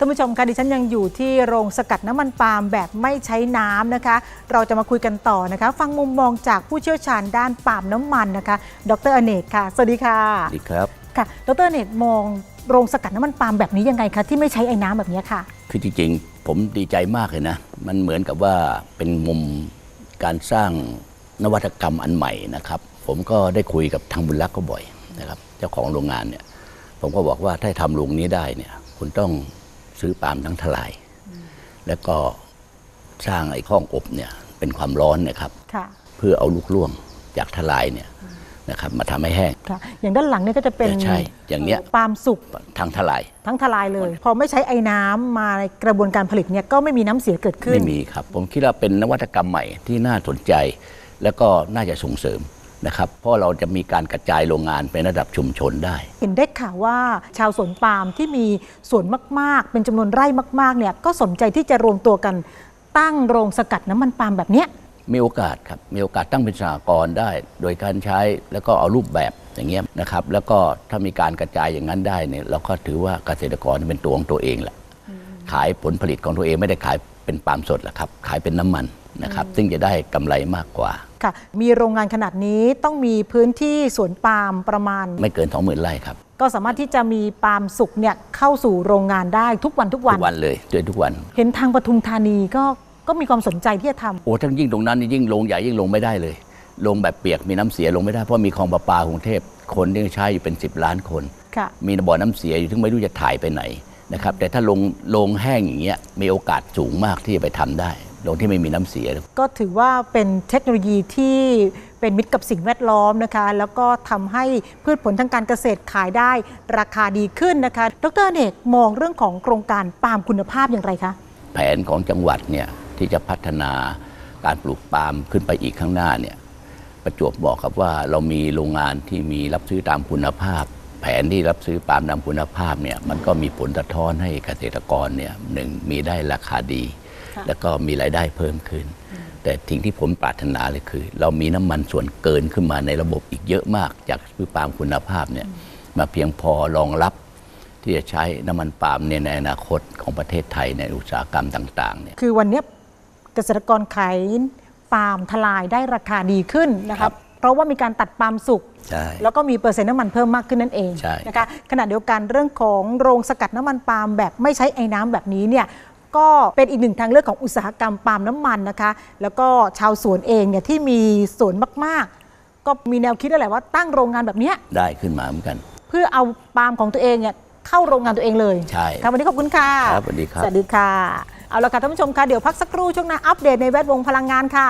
ท่านผู้ชมคะดิฉันยังอยู่ที่โรงสกัดน้ำมันปาล์มแบบไม่ใช้น้ำนะคะ เราจะมาคุยกันต่อนะคะ ฟังมุมมองจากผู้เชี่ยวชาญด้านปาล์มน้ำมันนะคะ ดรอเนกค่ะ สวัสดีค่ะสวัสดีครับค่ะ ดรอเนกมองโรงสกัดน้ำมันปาล์มแบบนี้ยังไงคะที่ไม่ใช้ไอ้น้ำแบบนี้ค่ะ คือจริงๆ ผมดีใจมากเลยนะ มันเหมือนกับว่าเป็นมุมการสร้างนวัตกรรมอันใหม่นะครับ ผมก็ได้คุยกับทางบุญรักษ์ก็บ่อยนะครับ เจ้าของโรงงานเนี่ย ผมก็บอกว่าถ้าทำโรงนี้ได้เนี่ย คุณต้อง ซื้อปาล์มทั้งทลาย แล้วก็สร้างไอ้ข้องอบเนี่ยเป็นความร้อนเนะครับค่ะเพื่อเอาลูกล่วงจากทลายเนี่ยนะครับมาทำให้แห้งค่ะอย่างด้านหลังเนี่ยก็จะเป็นใช่ อย่างเนี้ยปาล์มสุกทางทลาย ทั้งทลายเลย พอไม่ใช้ไอ้น้ำมาในกระบวนการผลิตเนี่ยก็ไม่มีน้ำเสียเกิดขึ้น ไม่มีครับ ผมคิดว่าเป็นนวัตกรรมใหม่ที่น่าสนใจ แล้วก็น่าจะส่งเสริม นะครับเพราะเราจะมีการกระจายโรงงานเป็นระดับชุมชนได้ เห็นได้ข่าวว่าชาวสวนปาล์มที่มีสวนมากๆ เป็นจำนวนไร่มากๆเนี่ยก็สนใจที่จะรวมตัวกันตั้งโรงสกัดน้ำมันปาล์มแบบเนี้ยมีโอกาสครับมีโอกาสตั้งเป็นสหกรณ์ได้ โดยการใช้แล้วก็เอารูปแบบอย่างเงี้ยนะครับ แล้วก็ถ้ามีการกระจายอย่างนั้นได้เนี่ยเราก็ถือว่าเกษตรกรเป็นตัวของตัวเองแหละขายผลผลิตของตัวเองไม่ได้ขายเป็นปาล์มสดหรอกครับ ขายเป็นน้ำมัน นะครับ ซึ่งจะได้กำไรมากกว่าค่ะ มีโรงงานขนาดนี้ต้องมีพื้นที่สวนปาล์มประมาณ ไม่เกิน 20,000ไร่ครับ ก็สามารถที่จะมีปาล์มสุกเนี่ยเข้าสู่โรงงานได้ทุกวันทุกวัทุนกวันเลยด้วยทุกวัน เห็นทางปทุมธานีก็ก็มีความสนใจที่จะทำโอ้ทั้งยิ่งตรงนั้นนี่ยิ่งลงใหญ่ยิ่งลงไม่ได้เลย ลงแบบเปียกมีน้ำเสียลงไม่ได้เพราะมีคลองประปากรุงเทพคนที่ใช้อยู่เป็น 10 ล้านคนค่ะมีบ่อน้ำเสียอยู่ที่ไม่รู้จะถ่ายไปไหนนะครับแต่ถ้าลงลงแห้งอย่างเงี้ยมีโอกาสสูงมากที่จะไปทำได้ ลงที่ไม่มีน้ำเสีย ก็ถือว่าเป็นเทคโนโลยีที่เป็นมิตรกับสิ่งแวดล้อมนะคะ แล้วก็ทำให้พืชผลทางการเกษตรขายได้ราคาดีขึ้นนะคะ ดรอเนกมองเรื่องของโครงการปาล์มคุณภาพอย่างไรคะ แผนของจังหวัดเนี่ยที่จะพัฒนาการปลูกปาล์มขึ้นไปอีกข้างหน้าเนี่ยประจวบบอกครับว่าเรามีโรงงานที่มีรับซื้อตามคุณภาพ แผนที่รับซื้อปาล์มตามคุณภาพเนี่ยมันก็มีผลสะท้อนให้เกษตรกรเนี่ยหนึ่งมีได้ราคาดีค่ะ แล้วก็มีรายได้เพิ่มขึ้น แต่สิ่งที่ผมปรารถนาเลยคือ เรามีน้ำมันส่วนเกินขึ้นมาในระบบอีกเยอะมาก จากพืชปาล์มคุณภาพเนี่ยมาเพียงพอรองรับที่จะใช้น้ำมันปาล์มเนี่ยในอนาคตของประเทศไทยในอุตสาหกรรมต่างๆเนี่ยคือวันเนี้ยเกษตรกรขายปาล์มทลายได้ราคาดีขึ้นนะครัคะบเพราะว่ามีการตัดปาล์มสุกใช่แล้วก็มีเปอร์เซ็นต์น้ำมันเพิ่มมากขึ้นนั่นเองใช่นะคะขณะเดียวกันเรื่องของโรงสกัดน้ำมันปาล์มแบบไม่ใช้ไอ้น้ำแบบนี้เนี่ย ก็เป็นอีกหนึ่งทางเลือกของอุตสาหกรรมปาล์มน้ำมันนะคะ แล้วก็ชาวสวนเองเนี่ยที่มีสวนมากๆ ก็มีแนวคิดนั่นแหละว่าตั้งโรงงานแบบเนี้ยได้ขึ้นมาเหมือนกัน เพื่อเอาปาล์มของตัวเองเนี่ยเข้าโรงงานตัวเองเลยใช่ครับวันนี้ขอบคุณค่ะครับสวัสดีครับสวัสดีค่ะเอาละค่ะท่านผู้ชมคะเดี๋ยวพักสักครู่ช่วงหน้าอัปเดตในแวดวงพลังงานค่ะ